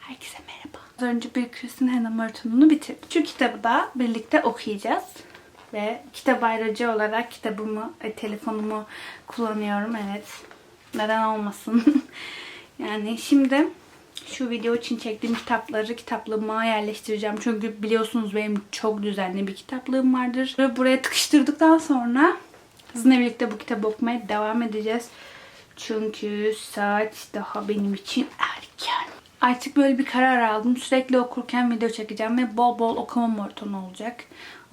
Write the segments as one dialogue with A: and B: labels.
A: Herkese merhaba. Az önce bir Kristin Hanna maratonunu bitirdim. Şu kitabı da birlikte okuyacağız. Ve kitap ayrıcı olarak kitabımı, telefonumu kullanıyorum. Evet. Neden olmasın. yani şimdi şu video için çektiğim kitapları kitaplığıma yerleştireceğim. Çünkü biliyorsunuz benim çok düzenli bir kitaplığım vardır. Ve buraya tıkıştırdıktan sonra sizinle birlikte bu kitabı okumaya devam edeceğiz. Çünkü saat daha benim için erken. Artık böyle bir karar aldım. Sürekli okurken video çekeceğim ve bol bol okuma maratonu olacak.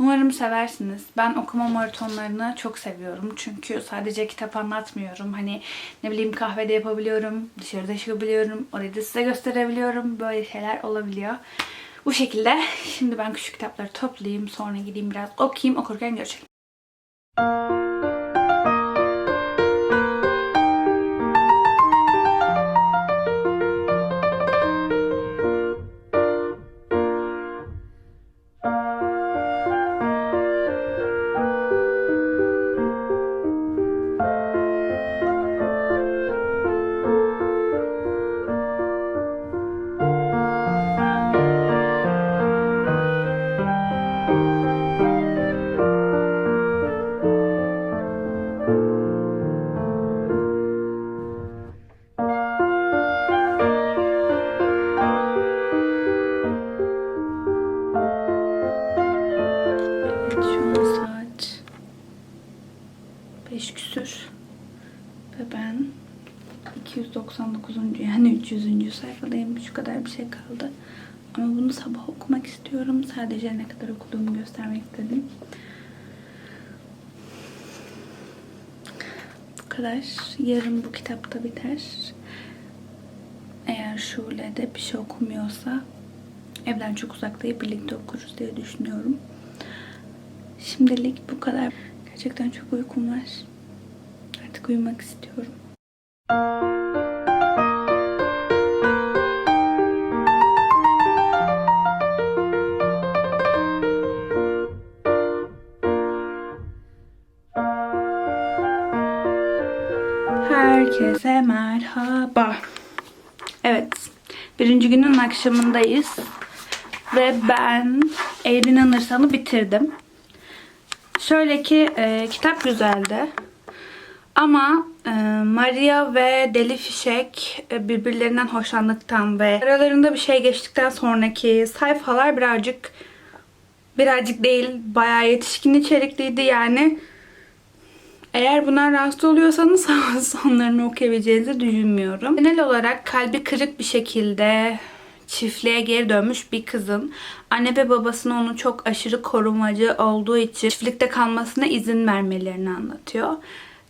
A: Umarım seversiniz. Ben okuma maratonlarını çok seviyorum. Çünkü sadece kitap anlatmıyorum. Hani ne bileyim kahvede yapabiliyorum, dışarıda çıkabiliyorum, orayı da size gösterebiliyorum. Böyle şeyler olabiliyor. Bu şekilde şimdi ben küçük kitapları toplayayım. Sonra gideyim biraz okuyayım. Okurken görüşelim. Okumak istiyorum. Sadece ne kadar okuduğumu göstermek istedim. Bu kadar. Yarın bu kitapta biter. Eğer Şule de bir şey okumuyorsa evden çok uzaktayıp birlikte okuruz diye düşünüyorum. Şimdilik bu kadar. Gerçekten çok uykum var. Artık uyumak istiyorum. Herkese merhaba. Evet, birinci günün akşamındayız. Ve ben Erin Anırsan'ı bitirdim. Şöyle ki e, kitap güzeldi. Ama e, Maria ve Deli Fişek e, birbirlerinden hoşlandıktan ve aralarında bir şey geçtikten sonraki sayfalar birazcık birazcık değil bayağı yetişkin içerikliydi yani. Eğer bundan rahatsız oluyorsanız sonlarını okuyabileceğinizi düşünmüyorum. Genel olarak kalbi kırık bir şekilde çiftliğe geri dönmüş bir kızın anne ve babasının onu çok aşırı korumacı olduğu için çiftlikte kalmasına izin vermelerini anlatıyor.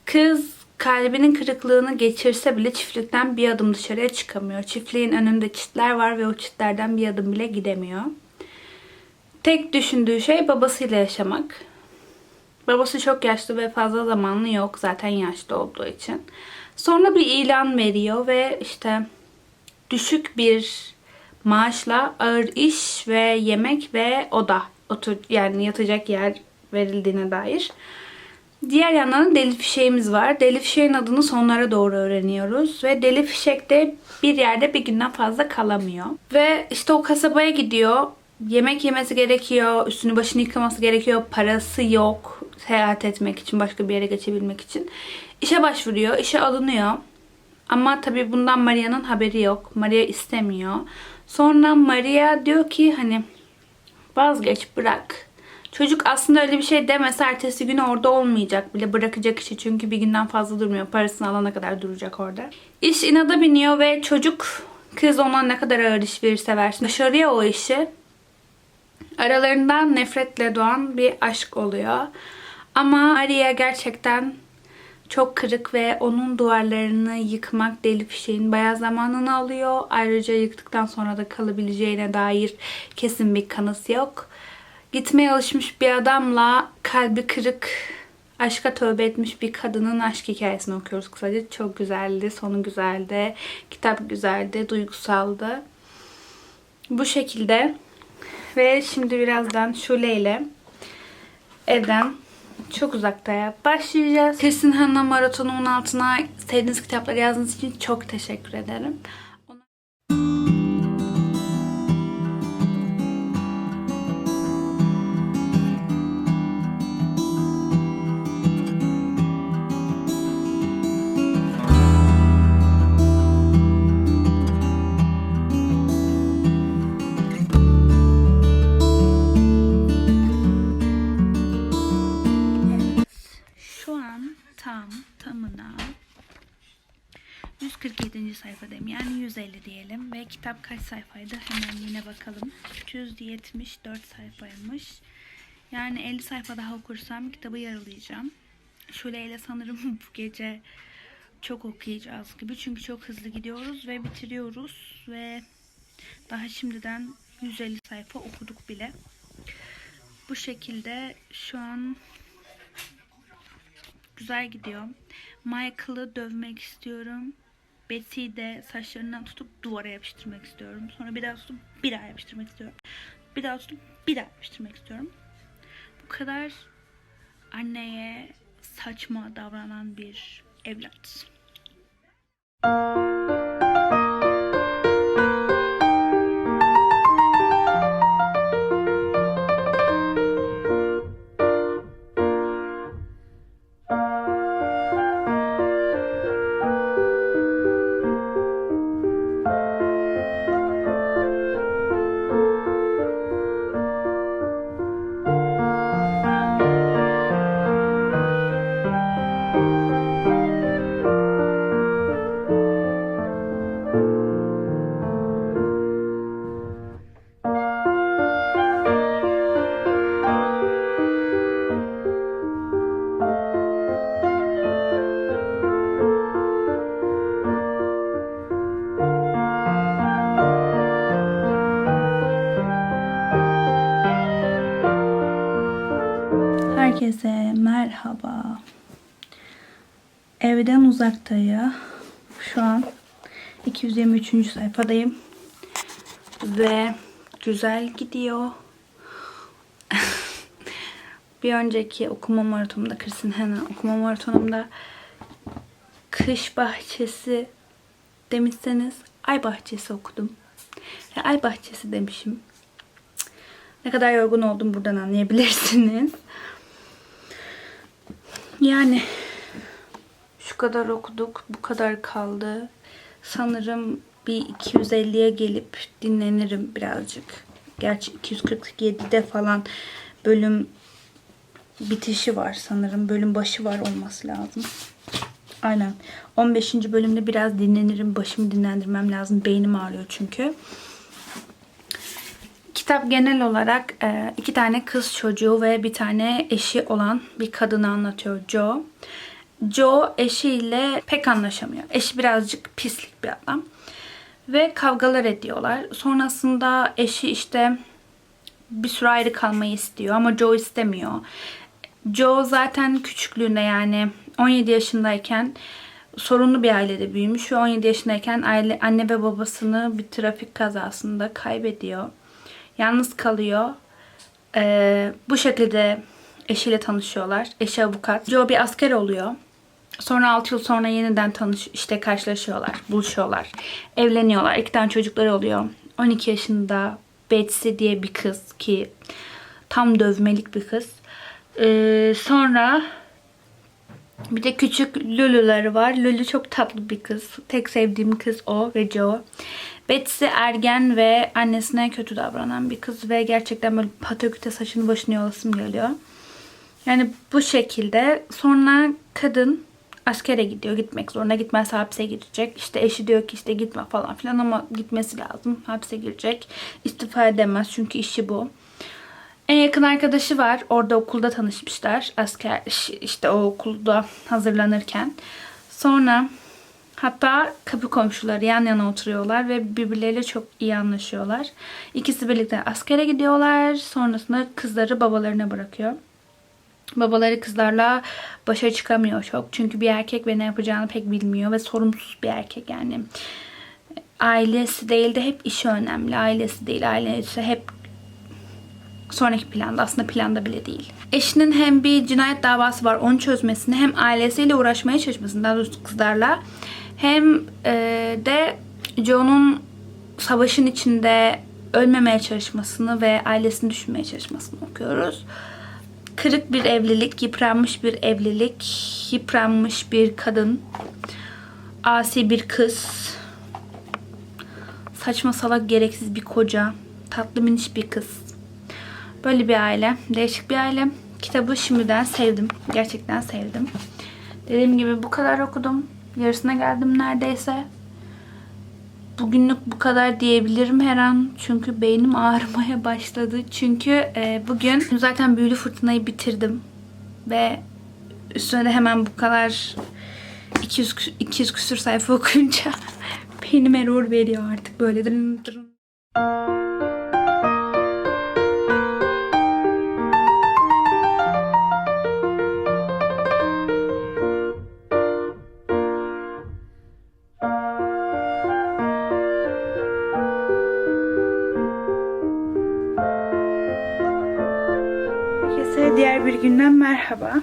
A: Kız kalbinin kırıklığını geçirse bile çiftlikten bir adım dışarıya çıkamıyor. Çiftliğin önünde çitler var ve o çitlerden bir adım bile gidemiyor. Tek düşündüğü şey babasıyla yaşamak. Babası çok yaşlı ve fazla zamanlı yok zaten yaşlı olduğu için. Sonra bir ilan veriyor ve işte düşük bir maaşla ağır iş ve yemek ve oda otur yani yatacak yer verildiğine dair. Diğer yandan da Deli Fişek'imiz var. Deli Fişek'in adını sonlara doğru öğreniyoruz. Ve Deli Fişek de bir yerde bir günden fazla kalamıyor. Ve işte o kasabaya gidiyor. Yemek yemesi gerekiyor. Üstünü başını yıkaması gerekiyor. Parası yok. Seyahat etmek için, başka bir yere geçebilmek için. İşe başvuruyor. işe alınıyor. Ama tabii bundan Maria'nın haberi yok. Maria istemiyor. Sonra Maria diyor ki hani vazgeç bırak. Çocuk aslında öyle bir şey demese ertesi gün orada olmayacak bile bırakacak işi çünkü bir günden fazla durmuyor. Parasını alana kadar duracak orada. İş inada biniyor ve çocuk kız ona ne kadar ağır iş verirse versin başarıyor o işi. Aralarından nefretle doğan bir aşk oluyor. Ama Maria gerçekten çok kırık ve onun duvarlarını yıkmak deli fişeğin bayağı zamanını alıyor. Ayrıca yıktıktan sonra da kalabileceğine dair kesin bir kanısı yok. Gitmeye alışmış bir adamla kalbi kırık, aşka tövbe etmiş bir kadının aşk hikayesini okuyoruz kısaca. Çok güzeldi, sonu güzeldi, kitap güzeldi, duygusaldı. Bu şekilde ve şimdi birazdan Şule ile evden çok uzaktaya başlayacağız. Kristin Hanna Maratonu'nun altına sevdiğiniz kitapları yazdığınız için çok teşekkür ederim. Kitap kaç sayfaydı? Hemen yine bakalım. 374 sayfaymış. Yani 50 sayfa daha okursam kitabı yarılayacağım. Şule ile sanırım bu gece çok okuyacağız gibi. Çünkü çok hızlı gidiyoruz ve bitiriyoruz. Ve daha şimdiden 150 sayfa okuduk bile. Bu şekilde şu an güzel gidiyor. Michael'ı dövmek istiyorum. Betsy'yi de saçlarından tutup duvara yapıştırmak istiyorum. Sonra bir daha tutup bir daha yapıştırmak istiyorum. Bir daha tutup bir daha yapıştırmak istiyorum. Bu kadar anneye saçma davranan bir evlat. Herkese merhaba. Evden uzaktayım. Şu an 223. sayfadayım. Ve güzel gidiyor. bir önceki okuma maratonumda, Kristin Hanna okuma maratonumda kış bahçesi demişseniz ay bahçesi okudum. Ya ay bahçesi demişim. Ne kadar yorgun oldum buradan anlayabilirsiniz. Yani şu kadar okuduk, bu kadar kaldı. Sanırım bir 250'ye gelip dinlenirim birazcık. Gerçi 247'de falan bölüm bitişi var sanırım. Bölüm başı var olması lazım. Aynen. 15. bölümde biraz dinlenirim. Başımı dinlendirmem lazım. Beynim ağrıyor çünkü. Kitap genel olarak e, iki tane kız çocuğu ve bir tane eşi olan bir kadını anlatıyor Joe. Joe eşiyle pek anlaşamıyor. Eşi birazcık pislik bir adam. Ve kavgalar ediyorlar. Sonrasında eşi işte bir süre ayrı kalmayı istiyor ama Joe istemiyor. Joe zaten küçüklüğünde yani 17 yaşındayken sorunlu bir ailede büyümüş ve 17 yaşındayken aile, anne ve babasını bir trafik kazasında kaybediyor. Yalnız kalıyor. Ee, bu şekilde eşiyle tanışıyorlar. Eşi avukat. Joe bir asker oluyor. Sonra 6 yıl sonra yeniden tanış işte karşılaşıyorlar, buluşuyorlar. Evleniyorlar. İki tane çocukları oluyor. 12 yaşında Betsy diye bir kız ki tam dövmelik bir kız. Ee, sonra bir de küçük Lulu'ları var. Lulu çok tatlı bir kız. Tek sevdiğim kız o ve Joe. Betsy ergen ve annesine kötü davranan bir kız ve gerçekten böyle pataküte saçını başını yolasım geliyor. Yani bu şekilde sonra kadın askere gidiyor. Gitmek zorunda. Gitmezse hapse girecek. İşte eşi diyor ki işte gitme falan filan ama gitmesi lazım. Hapse girecek. İstifa edemez çünkü işi bu. En yakın arkadaşı var. Orada okulda tanışmışlar. Asker işte o okulda hazırlanırken. Sonra hatta kapı komşuları yan yana oturuyorlar ve birbirleriyle çok iyi anlaşıyorlar. İkisi birlikte askere gidiyorlar. Sonrasında kızları babalarına bırakıyor. Babaları kızlarla başa çıkamıyor çok. Çünkü bir erkek ve ne yapacağını pek bilmiyor ve sorumsuz bir erkek yani. Ailesi değil de hep işi önemli. Ailesi değil, ailesi hep sonraki planda aslında planda bile değil. Eşinin hem bir cinayet davası var onu çözmesini hem ailesiyle uğraşmaya çalışmasını daha doğrusu kızlarla hem e, de Joe'nun savaşın içinde ölmemeye çalışmasını ve ailesini düşünmeye çalışmasını okuyoruz. Kırık bir evlilik, yıpranmış bir evlilik, yıpranmış bir kadın, asi bir kız, saçma salak gereksiz bir koca, tatlı miniş bir kız. Böyle bir aile, değişik bir aile. Kitabı şimdiden sevdim. Gerçekten sevdim. Dediğim gibi bu kadar okudum. Yarısına geldim neredeyse. Bugünlük bu kadar diyebilirim her an. Çünkü beynim ağrımaya başladı. Çünkü e, bugün zaten Büyülü Fırtınayı bitirdim. Ve üstüne de hemen bu kadar 200, kü- 200 küsür sayfa okuyunca beynim error veriyor artık böyle. Dırın. Diğer bir günden merhaba.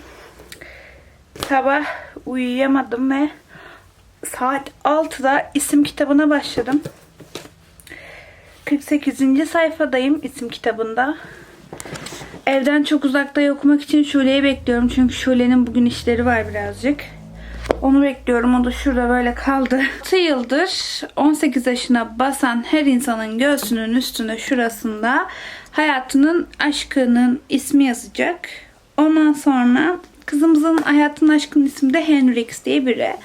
A: Sabah uyuyamadım ve saat 6'da isim kitabına başladım. 48. sayfadayım isim kitabında. Evden çok uzakta okumak için Şule'yi bekliyorum. Çünkü Şule'nin bugün işleri var birazcık. Onu bekliyorum. O da şurada böyle kaldı. 6 yıldır 18 yaşına basan her insanın göğsünün üstüne şurasında hayatının aşkının ismi yazacak. Ondan sonra kızımızın hayatının aşkının ismi de Henrix diye biri.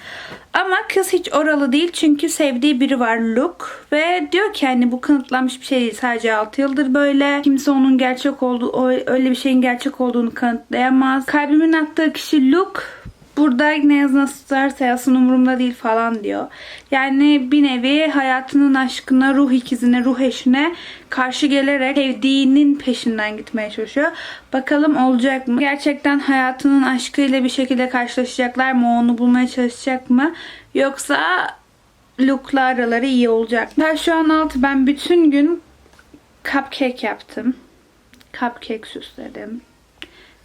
A: Ama kız hiç oralı değil çünkü sevdiği biri var Luke. Ve diyor ki hani bu kanıtlanmış bir şey değil. Sadece 6 yıldır böyle. Kimse onun gerçek olduğu, öyle bir şeyin gerçek olduğunu kanıtlayamaz. Kalbimin attığı kişi Luke. Burada ne yaz nasıl tutarsa yazsın umurumda değil falan diyor. Yani bir nevi hayatının aşkına, ruh ikizine, ruh eşine karşı gelerek sevdiğinin peşinden gitmeye çalışıyor. Bakalım olacak mı? Gerçekten hayatının aşkıyla bir şekilde karşılaşacaklar mı? Onu bulmaya çalışacak mı? Yoksa Luke'la araları iyi olacak. Ben şu an altı ben bütün gün cupcake yaptım. Cupcake süsledim.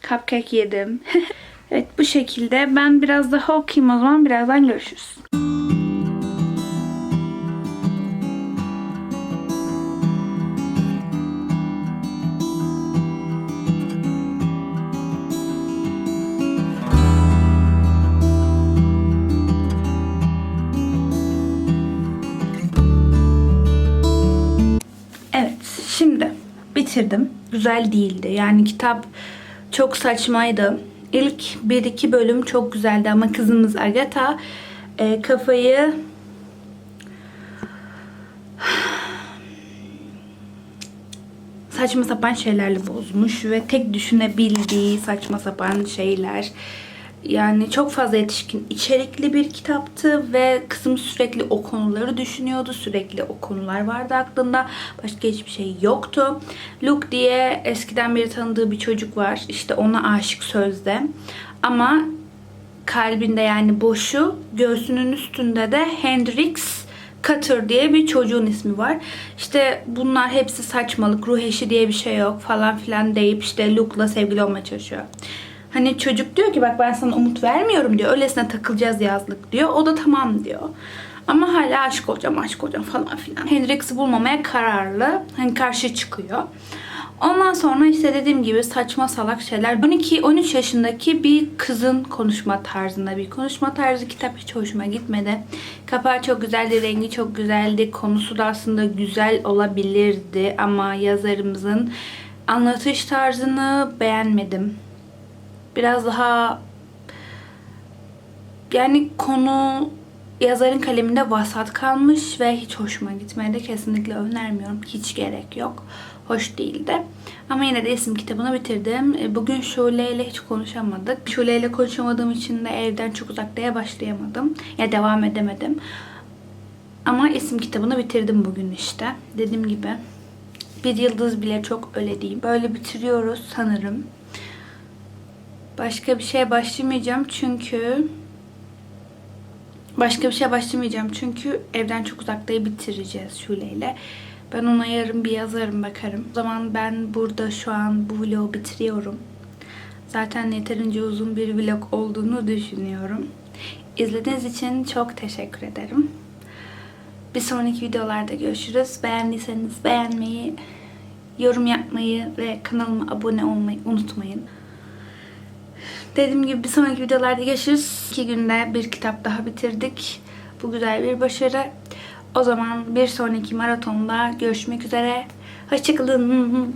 A: Cupcake yedim. evet bu şekilde. Ben biraz daha okuyayım o zaman. Birazdan görüşürüz. Evet, şimdi bitirdim. Güzel değildi. Yani kitap çok saçmaydı. İlk 1-2 bölüm çok güzeldi ama kızımız Agatha e, kafayı saçma sapan şeylerle bozmuş ve tek düşünebildiği saçma sapan şeyler. Yani çok fazla yetişkin içerikli bir kitaptı ve kızım sürekli o konuları düşünüyordu. Sürekli o konular vardı aklında. Başka hiçbir şey yoktu. Luke diye eskiden beri tanıdığı bir çocuk var. İşte ona aşık sözde. Ama kalbinde yani boşu, göğsünün üstünde de Hendrix Cutter diye bir çocuğun ismi var. İşte bunlar hepsi saçmalık, ruh eşi diye bir şey yok falan filan deyip işte Luke'la sevgili olmaya çalışıyor. Hani çocuk diyor ki bak ben sana umut vermiyorum diyor. Öylesine takılacağız yazlık diyor. O da tamam diyor. Ama hala aşık olacağım, aşık olacağım falan filan. Hendrix'i bulmamaya kararlı. Hani karşı çıkıyor. Ondan sonra işte dediğim gibi saçma salak şeyler. 12-13 yaşındaki bir kızın konuşma tarzında bir konuşma tarzı kitap hiç hoşuma gitmedi. Kapağı çok güzeldi, rengi çok güzeldi. Konusu da aslında güzel olabilirdi ama yazarımızın anlatış tarzını beğenmedim. Biraz daha yani konu yazarın kaleminde vasat kalmış ve hiç hoşuma gitmedi. Kesinlikle önermiyorum. Hiç gerek yok. Hoş değildi. Ama yine de isim kitabını bitirdim. E, Bugün Şule ile hiç konuşamadık. Şule ile konuşamadığım için de evden çok uzaktaya başlayamadım. Ya devam edemedim. Ama isim kitabını bitirdim bugün işte. Dediğim gibi bir yıldız bile çok öyle değil. Böyle bitiriyoruz sanırım. Başka bir şeye başlamayacağım çünkü başka bir şeye başlamayacağım çünkü evden çok uzaktayı bitireceğiz Şule ile. Ben ona yarın bir yazarım bakarım. O zaman ben burada şu an bu vlogu bitiriyorum. Zaten yeterince uzun bir vlog olduğunu düşünüyorum. İzlediğiniz için çok teşekkür ederim. Bir sonraki videolarda görüşürüz. Beğendiyseniz beğenmeyi, yorum yapmayı ve kanalıma abone olmayı unutmayın. Dediğim gibi bir sonraki videolarda görüşürüz. İki günde bir kitap daha bitirdik. Bu güzel bir başarı. O zaman bir sonraki maratonda görüşmek üzere. Hoşçakalın.